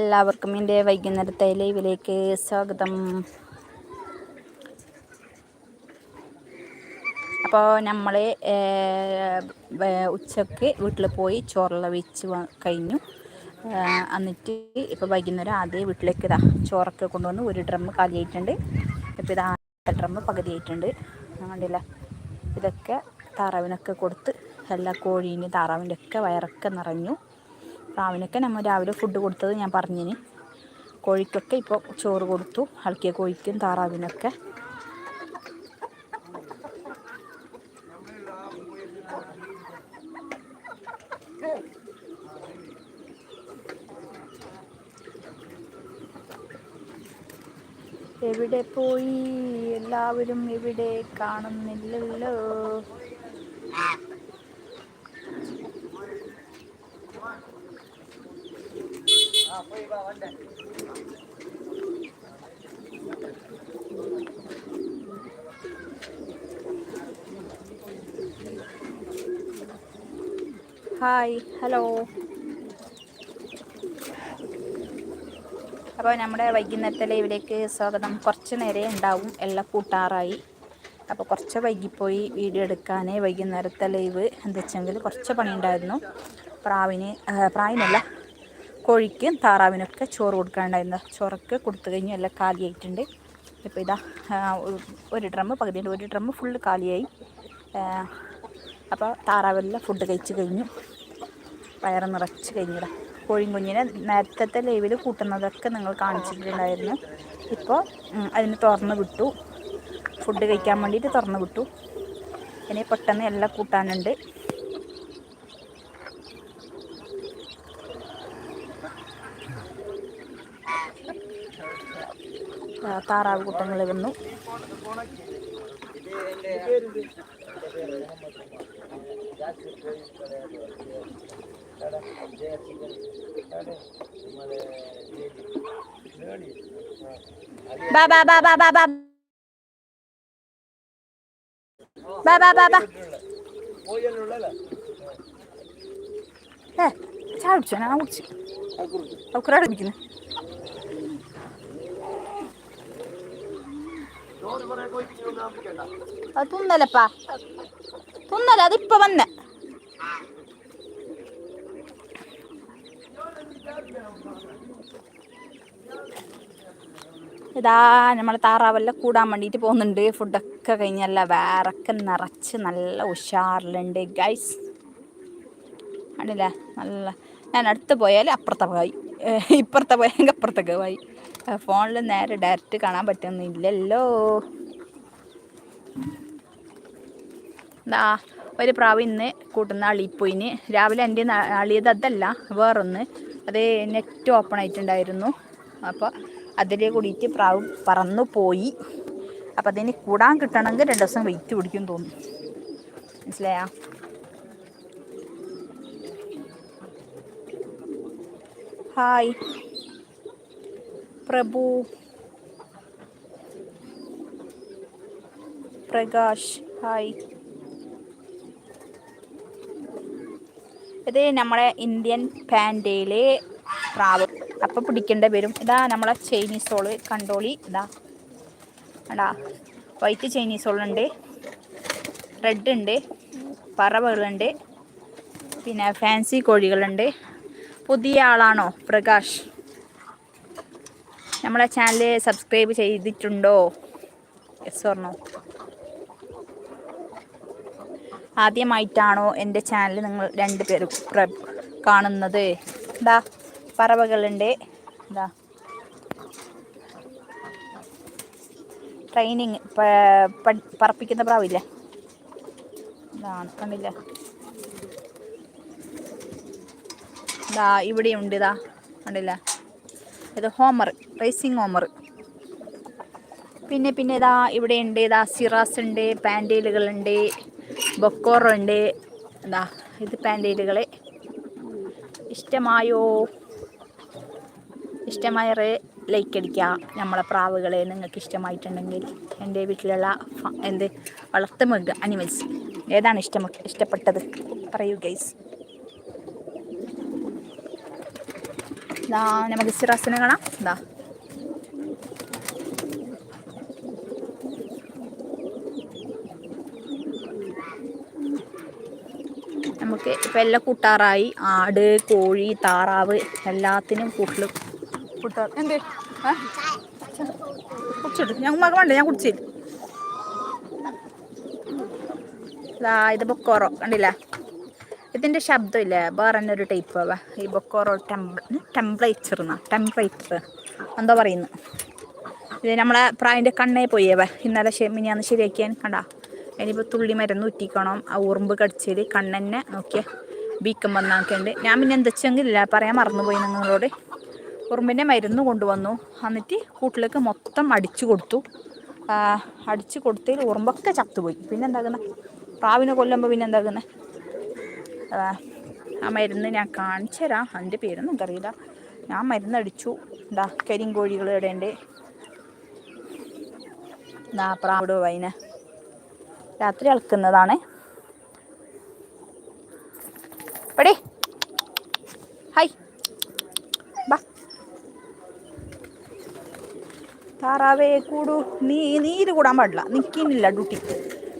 എല്ലാവർക്കും എന്റെ വൈകുന്നേരത്തെ ലൈവിലേക്ക് സ്വാഗതം. അപ്പോൾ നമ്മൾ ഉച്ചയ്ക്ക് വീട്ടിൽ പോയി ചോറെല്ലാം വെച്ച് കഴിഞ്ഞു. എന്നിട്ട് ഇപ്പോൾ വൈകുന്നേരം ആദ്യം വീട്ടിലേക്ക് ഇതാ ചോറൊക്കെ കൊണ്ടുവന്ന് ഒരു ഡ്രം കാലിയായിട്ടുണ്ട്. ഇപ്പോൾ ഇതാ ഡ്രം പകുതിയായിട്ടുണ്ട്. കണ്ടില്ല? ഇതൊക്കെ താറാവിനൊക്കെ കൊടുത്ത് എല്ലാ കോഴീന് താറാവിന്റെ ഒക്കെ വയറൊക്കെ നിറഞ്ഞു. പ്രാവിനൊക്കെ നമ്മൾ രാവിലെ ഫുഡ് കൊടുത്തത് ഞാൻ പറഞ്ഞിന്. കോഴിക്കൊക്കെ ഇപ്പോൾ ചോറ് കൊടുത്തു. ഹൽക്കിയ കോഴിക്കും താറാവിനൊക്കെ. എവിടെ പോയി? എല്ലാവരും എവിടെ കാണുന്നില്ലല്ലോ? Hi hello. അപ്പോൾ നമ്മുടെ വൈകുന്നേരത്തെ ലൈവിലേക്ക് സ്വാഗതം. കുറച്ച് നേരെ ഉണ്ടാവും എല്ലാം കൂട്ടാറായി. അപ്പോൾ കുറച്ച് വൈകിപ്പോയി വീഡിയോ എടുക്കാൻ വൈകുന്നേരത്തെ ലൈവ്. എന്താ വെച്ചെങ്കിൽ കുറച്ച് പണിയുണ്ടായിരുന്നു. പ്രാവിന് പ്രാവിനല്ല കോഴിക്കും താറാവിനൊക്കെ ചോറ് കൊടുക്കാനുണ്ടായിരുന്നു. ചോറൊക്കെ കൊടുത്തു കഴിഞ്ഞ് എല്ലാം കാലിയായിട്ടുണ്ട്. ഇപ്പോൾ ഇതാ ഒരു ഡ്രമ്മ് പകുതിയുണ്ട്. ഒരു ഡ്രമ്മ് ഫുള്ള് കാലിയായി. അപ്പോൾ താറാവെല്ലാം ഫുഡ് കഴിച്ച് കഴിഞ്ഞു. വയറ് നിറച്ച് കഴിഞ്ഞിടാം കോഴിയും കുഞ്ഞിനെ നേരത്തെ ലൈവിൽ കൂട്ടുന്നതൊക്കെ നിങ്ങൾ കാണിച്ചിട്ടുണ്ടായിരുന്നു. ഇപ്പോൾ അതിന് തുറന്ന് വിട്ടു. ഫുഡ് കഴിക്കാൻ വേണ്ടിയിട്ട് തുറന്ന് വിട്ടു. ഇനി പെട്ടെന്ന് എല്ലാം കൂട്ടാനുണ്ട്. താറാവ് കൂട്ടങ്ങൾ വന്നു. ബാ ഏ ചായ കുടിച്ചോ? ഞാൻ കുടിച്ചു. അവക്കറാട് അത് തുന്നലപ്പാ. തുന്നല അതിപ്പോ വന്ന. ഇതാ നമ്മളെ താറാവെല്ലാം കൂടാൻ വേണ്ടിയിട്ട് പോകുന്നുണ്ട്. ഫുഡൊക്കെ കഴിഞ്ഞല്ല വേറൊക്കെ നിറച്ച് നല്ല ഉഷാറിലുണ്ട് ഗൈസ് ആണല്ലേ നല്ല ഞാൻ അടുത്ത് പോയാൽ അപ്പുറത്തെ പോയി. ഇപ്പുറത്തെ പോയെങ്കിൽ അപ്പുറത്തൊക്കെ പോയി. ഫോണിൽ നേരെ ഡയറക്റ്റ് കാണാൻ പറ്റുന്നില്ലല്ലോ എന്താ ഒരു പ്രാവ് ഇന്ന് കൂട്ടുന്ന അളിപ്പോയിന്. രാവിലെ എന്റെ അളിയത് അതല്ല വേറൊന്ന്. അത് നെറ്റ് ഓപ്പൺ ആയിട്ടുണ്ടായിരുന്നു. അപ്പോൾ അതിലെ കൂടിയിട്ട് പ്രാവ് പറന്നു പോയി. അപ്പോൾ അതിന് കൂടാൻ കിട്ടണമെങ്കിൽ രണ്ട് ദിവസം വെയിറ്റ് പിടിക്കും തോന്നുന്നു. മനസ്സിലായാ? ഹായ്. പ്രഭു. പ്രകാശ്. ഹായ്. ഇത് നമ്മളെ ഇന്ത്യൻ പാൻഡയിലെ പ്രാവ്. അപ്പം പിടിക്കേണ്ട വരും ഇതാ നമ്മളെ ചൈനീസ് സോൾ കണ്ടോളി. ഇതാ. എടാ വൈറ്റ് ചൈനീസ് സോളുണ്ട് റെഡ് ഉണ്ട് പറവകളുണ്ട്. പിന്നെ ഫാൻസി കോഴികളുണ്ട്. പുതിയ ആളാണോ പ്രകാശ്? നമ്മളെ ചാനൽ സബ്സ്ക്രൈബ് ചെയ്തിട്ടുണ്ടോ? യെസ് പറഞ്ഞോ ആദ്യമായിട്ടാണോ എന്റെ ചാനൽ നിങ്ങൾ രണ്ട് പേര് കാണുന്നത്? എന്താ പറവകളുണ്ട്. എന്താ ട്രെയിനിങ് പറപ്പിക്കുന്ന പ്രാവില്ല? ഇതാണ് കണ്ടില്ല? ഇതാ ഇവിടെയുണ്ട് ഇതാ കണ്ടില്ല? ഇത് ഹോമർ റേസിംഗ് ഹോമർ. പിന്നെ പിന്നെ ഇതാ ഇവിടെ ഉണ്ട് ഇതാ സിറാസ് ഉണ്ട് പാൻഡേലുകളുണ്ട് ബൊക്കോറുണ്ട് എന്താ ഇത് പാൻഡേലുകളെ ഇഷ്ടമായോ? ഇഷ്ടമായ ലൈക്ക് അടിക്കുക. നമ്മളെ പ്രാവുകളെ നിങ്ങൾക്ക് ഇഷ്ടമായിട്ടുണ്ടെങ്കിൽ എന്റെ വീട്ടിലുള്ള എന്ത് വളർത്തുമൃഗ അനിമൽസ്. ഏതാണ് ഇഷ്ടം ഇഷ്ടപ്പെട്ടത്? പറയൂ ഗൈസ് ഇതാ നമുക്ക് സിറാസിനെ കാണാം. ഇതാ നമുക്ക് ഇപ്പം എല്ലാം കൂട്ടാറായി. ആട് കോഴി താറാവ് എല്ലാത്തിനും കൂട്ടിൽ കൂട്ടാർ എന്തേ? കുടിച്ചിട്ട്. ഞാൻ ഉമ്മക്ക് വേണ്ട? ഞാൻ കുടിച്ചില്ല ഇതാ ഇത് ബൊക്കോറോ കണ്ടില്ല? ഇതിന്റെ ശബ്ദമില്ല? വേറെ തന്നെ ഒരു ടൈപ്പ് ആവാ ഈ ബൊക്കോറോ ടെമ്പ ടെമ്പറേച്ചർ എന്നാ ടെമ്പറേച്ചർ എന്താ പറയുന്നു? ഇത് നമ്മളെ പ്രായന്റെ കണ്ണേ പോയേവ. ഇന്നലെ മിനിയാന്ന് ശരിയാക്കിയാൻ കണ്ട? ഇനിയിപ്പോൾ തുള്ളി മരുന്ന് ഉറ്റിക്കണം ആ ഉറുമ്പ് കടിച്ചത് കണ്ണെന്നെ നോക്കിയ. വീക്കം വന്നാക്കുണ്ട്. ഞാൻ പിന്നെ എന്തെച്ചെങ്കിലില്ല പറയാൻ മറന്നുപോയി നിങ്ങളോട്. ഉറുമ്പിന്റെ മരുന്ന് കൊണ്ടുവന്നു. എന്നിട്ട് കൂട്ടിലേക്ക് മൊത്തം അടിച്ചു കൊടുത്തു. അടിച്ചു കൊടുത്തതിൽ ഉറുമ്പൊക്കെ ചത്തുപോയി. പിന്നെ എന്താക്കുന്നത് പ്രാവിനെ കൊല്ലുമ്പോൾ പിന്നെ ആ മരുന്ന് ഞാൻ കാണിച്ചു തരാം അതിന്റെ പേരൊന്നും എനിക്കറിയില്ല. ഞാൻ മരുന്ന് അടിച്ചു എന്താ കരിങ്കോഴികൾ ഇടേണ്ടേ ദാ പ്രാവിട് വൈന. രാത്രി അളക്കുന്നതാണ്. പടി ഹായ് ബാ. താറാവേ കൂടു. നീ നീര് കൂടാൻ പാടില്ല. നിൽക്കുന്നില്ല ഡ്യൂട്ടി.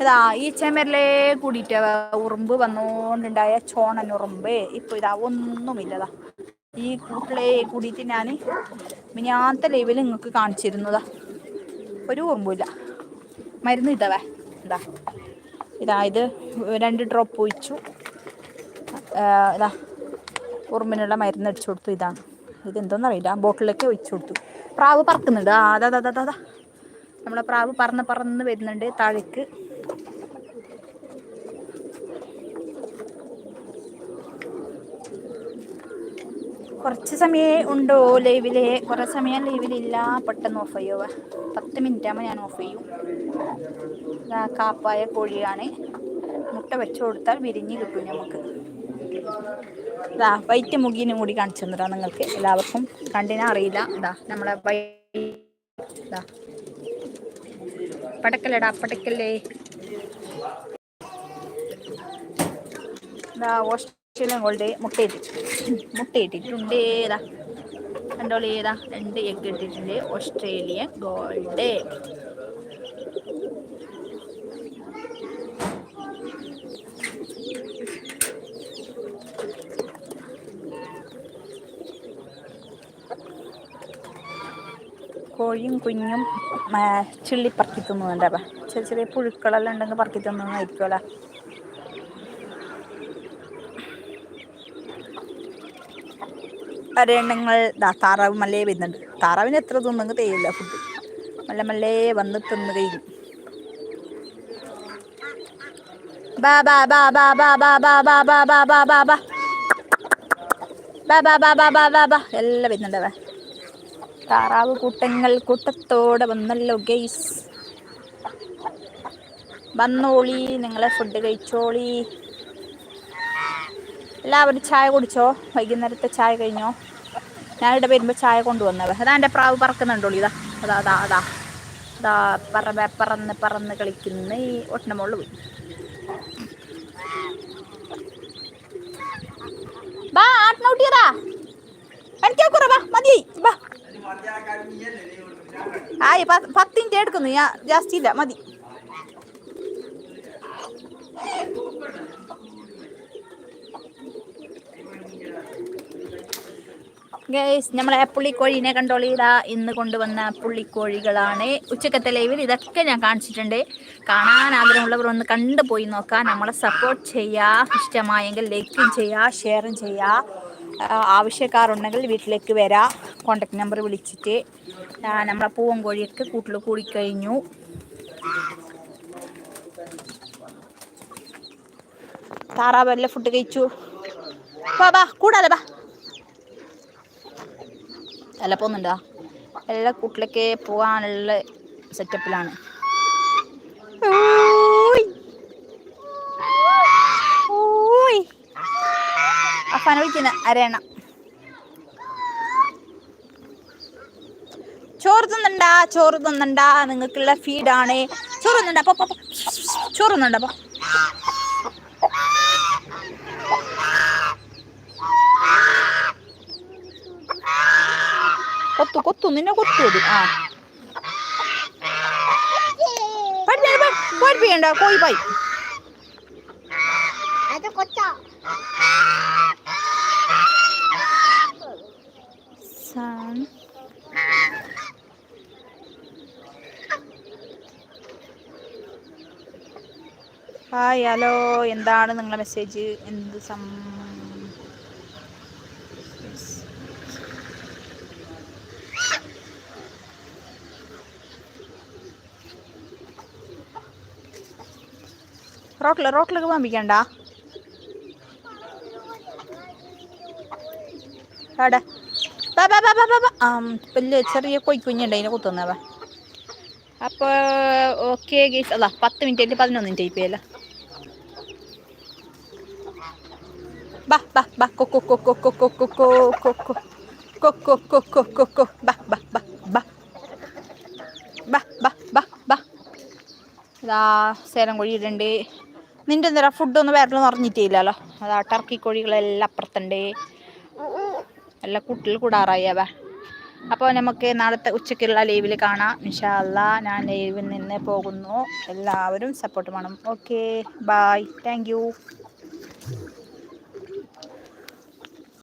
ഇതാ ഈ ചെമരിലേ കൂടിയിട്ട് ഉറുമ്പ് വന്നുകൊണ്ടുണ്ടായ ചോണൻ ഉറുമ്പ്. ഇപ്പോൾ ഇതാ ഒന്നുമില്ലതാ. ഈ കൂട്ടിലേ കൂടിയിട്ട് ഞാൻ മിനിയാത്ത ലൈവിൽ നിങ്ങൾക്ക് കാണിച്ചിരുന്നതാ. ഒരു ഉറുമ്പില്ല മരുന്ന് ഇതവേ ഇതാ. ഇതാ ഇത് രണ്ട് ഡ്രോപ്പ് ഒഴിച്ചു. ഇതാ ഉറുമ്പിനുള്ള മരുന്ന് അടിച്ചു കൊടുത്തു. ഇതാണ്. ഇതെന്തോന്നറിയില്ല. ബോട്ടിലൊക്കെ ഒഴിച്ചു കൊടുത്തു. പ്രാവ് പറക്കുന്നുണ്ട്. ആ അതാ അതാ അതാ നമ്മളെ പ്രാവ് പറന്ന് പറന്ന് വരുന്നുണ്ട് താഴേക്ക്. കുറച്ച് സമയമേ ഉണ്ടോ ലൈവിൽ? കുറേ സമയം ലൈവിലില്ല. പെട്ടെന്ന് ഓഫ് ചെയ്യുക പത്ത് മിനിറ്റ് ആകുമ്പോൾ ഞാൻ ഓഫ് ചെയ്യും. കാപ്പായ കോഴിയാണ്. മുട്ട വെച്ചു കൊടുത്താൽ വിരിഞ്ഞ് കിട്ടും നമുക്ക് വൈറ്റ് മുഖീനും കൂടി കാണിച്ചു തന്നിട്ടാ നിങ്ങൾക്ക് എല്ലാവർക്കും. കണ്ടിനാ അറിയില്ല. ഇതാ നമ്മളെ പടക്കല്ലേടാ പടക്കല്ലേ? ഇതാ ഓസ്ട്രേലിയൻ ഗോൾഡ് മുട്ടയിട്ടിട്ട് മുട്ടയിട്ടിട്ടുണ്ട് ഏതാ? കണ്ടോളി ഏതാ? രണ്ട് എഗ് ഇട്ടിട്ടുണ്ട്. ഓസ്ട്രേലിയൻ ഗോൾഡ് കോഴിയും കുഞ്ഞും ചിള്ളി പറക്കി തിന്നുന്നുണ്ടപ്പ ചെറിയ ചെറിയ പുഴുക്കളെല്ലാം ഉണ്ടെങ്കിൽ പറക്കി തിന്നുന്നതായിരിക്കുമല്ലോ. ഒരെണ്ണങ്ങൾ ദാ താറാവ് മല്ലേ വരുന്നുണ്ട് താറാവിന് എത്ര തിന്നെങ്കിൽ തേയില്ല ഫുഡ് മല്ല മല്ലേ വന്ന് തിന്ന് കഴിയും എല്ലാം വരുന്നുണ്ട് അവ താറാവ് കൂട്ടങ്ങൾ കൂട്ടത്തോടെ വന്നല്ലോ ഗെയ്സ് വന്നോളി നിങ്ങളെ ഫുഡ് കഴിച്ചോളി എല്ലാവരും ചായ കുടിച്ചോ വൈകുന്നേരത്തെ ചായ കഴിഞ്ഞോ ഞാനിവിടെ വരുമ്പോൾ ചായ കൊണ്ടുവന്നവ അതാ എന്റെ പ്രാവ് പറക്കുന്നുണ്ടോളി. ഇതാ അതാ അതാ അതാ. അതാ പറ പറന്ന് പറന്ന് കളിക്കുന്ന ഈ ഒട്ടിന്റെ മുകളിൽ പോയി. ബാ ആട്ടിനോട്ടിയതാ എനിക്കാ ബാ മതി. ബാ. ആയി പ- പത്ത് മിനിറ്റ് എടുക്കുന്നു. ഞാൻ ജാസ്തി ഇല്ല. മതി. ഗേസ് നമ്മളെ പുള്ളിക്കോഴീനെ കണ്ടോളി. ഇതാ ഇന്ന് കൊണ്ടുവന്ന പുള്ളിക്കോഴികളാണ്. ഉച്ചക്കത്തെ ലൈവിൽ ഇതൊക്കെ ഞാൻ കാണിച്ചിട്ടുണ്ട്. കാണാൻ ആഗ്രഹമുള്ളവർ ഒന്ന് കണ്ടുപോയി നോക്കാം. നമ്മളെ സപ്പോർട്ട് ചെയ്യുക ഇഷ്ടമായെങ്കിൽ ലൈക്കും ചെയ്യുക ഷെയറും ചെയ്യുക ആവശ്യക്കാരുണ്ടെങ്കിൽ വീട്ടിലേക്ക് വരാം. കോണ്ടാക്ട് നമ്പർ വിളിച്ചിട്ട്. നമ്മളെ പൂവൻ കോഴിയൊക്കെ കൂട്ടിൽ കൂടിക്കഴിഞ്ഞു. താറാവ് എല്ലാം ഫുഡ് കഴിച്ചു. ബാ ബാ കൂടാതെ ബാ എല്ലാം പോകുന്നുണ്ടോ? എല്ലാ കൂട്ടിലേക്ക് പോകാനുള്ള സെറ്റപ്പിലാണ് അഫാന വിളിക്കുന്ന അരയണ. ചോറ് തിന്നണ്ടാ ചോറ് തിന്നണ്ടാ നിങ്ങൾക്കുള്ള ഫീഡാണ് ചോറ് തിന്നണ്ട അപ്പൊ. ചോറ് തിന്നണ്ട കൊത്തു കൊത്തു നിന്നെ കൊത്തു അത് ആ പഠിപ്പിക്കണ്ട കോഴി പോയി ഹായ് ഹലോ എന്താണ് നിങ്ങളുടെ മെസ്സേജ് എന്ത് സം റോട്ടിൽ റോട്ടിലൊക്കെ പമ്പിക്കണ്ട അവിടെ വലിയ ചെറിയ കൊയ്ക്കുഞ്ഞുണ്ട് അതിനെ കുത്തുന്നവ അപ്പോൾ ഓക്കെ ഗേസ് അല്ല പത്ത് മിനിറ്റ് ആയിട്ട് പതിനൊന്ന് മിനിറ്റ് ആയിപ്പോയല്ലോ ബാ ബാ ബാ കൊ കൊ കൊ കൊ കൊ കൊ കൊ കൊ കൊ കൊ കൊ കൊ കൊ കൊ കൊ കൊ ബാ ബാ ബാ ബാ ബാ ബാ ബാ ബാ ഇതാ സേലം കോഴി ഇടുന്നുണ്ട് നിന്റെ എന്താ ഫുഡൊന്നും വേറെ നിറഞ്ഞിട്ടില്ലല്ലോ അതാ ടർക്കി കോഴികളെല്ലാം അപ്പുറത്തുണ്ട്. എല്ലാം കൂട്ടിൽ കൂടാറായി അവ. അപ്പോൾ നമുക്ക് നാളത്തെ ഉച്ചയ്ക്കുള്ള ലൈവിൽ കാണാം. ഇൻഷാ അല്ലാ ഞാൻ ലൈവിൽ നിന്ന് പോകുന്നു. എല്ലാവരും സപ്പോർട്ട് വേണം. Okay bye thank